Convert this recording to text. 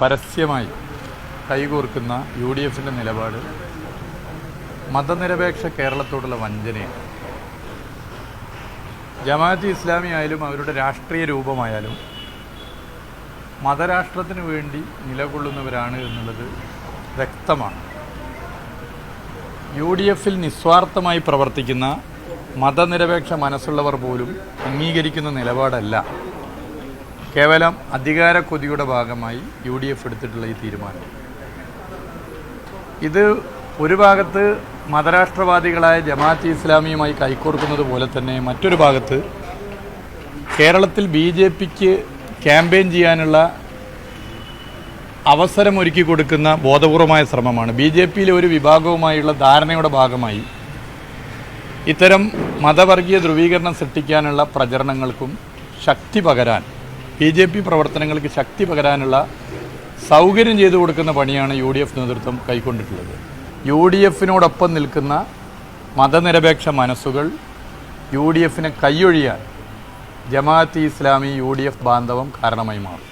പരസ്യമായി കൈകോർക്കുന്ന U D എഫിന്റെ നിലപാട്. മതനിരപേക്ഷ കേരളത്തോടുള്ള വഞ്ചനയാണ്. ജമാഅത്ത് ഇസ്ലാമി ആയാലും അവരുടെ രാഷ്ട്രീയ രൂപമായാലും മതരാഷ്ട്രത്തിന് വേണ്ടി നിലകൊള്ളുന്നവരാണ് എന്നുള്ളത് വ്യക്തമാണ്. യു ഡി എഫിൽ നിസ്വാർത്ഥമായി പ്രവർത്തിക്കുന്ന മതനിരപേക്ഷ മനസ്സുള്ളവർ പോലും അംഗീകരിക്കുന്ന നിലപാടല്ല. കേവലം അധികാര കൊതിയുടെ ഭാഗമായി യു ഡി എഫ് എടുത്തിട്ടുള്ള ഈ തീരുമാനം. ഇത് ഒരു ഭാഗത്ത് മതരാഷ്ട്രവാദികളായ ജമാഅത്ത് ഇസ്ലാമിയുമായി കൈക്കോർക്കുന്നത് പോലെ തന്നെ മറ്റൊരു ഭാഗത്ത് കേരളത്തിൽ ബി ജെ പിക്ക് ക്യാമ്പയിൻ ചെയ്യാനുള്ള അവസരമൊരുക്കി കൊടുക്കുന്ന ബോധപൂർവമായ ശ്രമമാണ്. ബി ജെ പിയിലെ ഒരു വിഭാഗവുമായുള്ള ധാരണയുടെ ഭാഗമായി ഇത്തരം മതവർഗീയ ധ്രുവീകരണം സൃഷ്ടിക്കാനുള്ള പ്രചരണങ്ങൾക്കും ശക്തി പകരാൻ ബി ജെ പി പ്രവർത്തനങ്ങൾക്ക് ശക്തി പകരാനുള്ള സൗകര്യം ചെയ്തു കൊടുക്കുന്ന പണിയാണ് യു ഡി എഫ് നേതൃത്വം കൈക്കൊണ്ടിട്ടുള്ളത്. യു ഡി എഫിനോടൊപ്പം നിൽക്കുന്ന മതനിരപേക്ഷ മനസ്സുകൾ യു ഡി എഫിനെ കൈയൊഴിയാൻ Jamaat Islami U D F ബാന്ധവം കാരണമായി മാറും.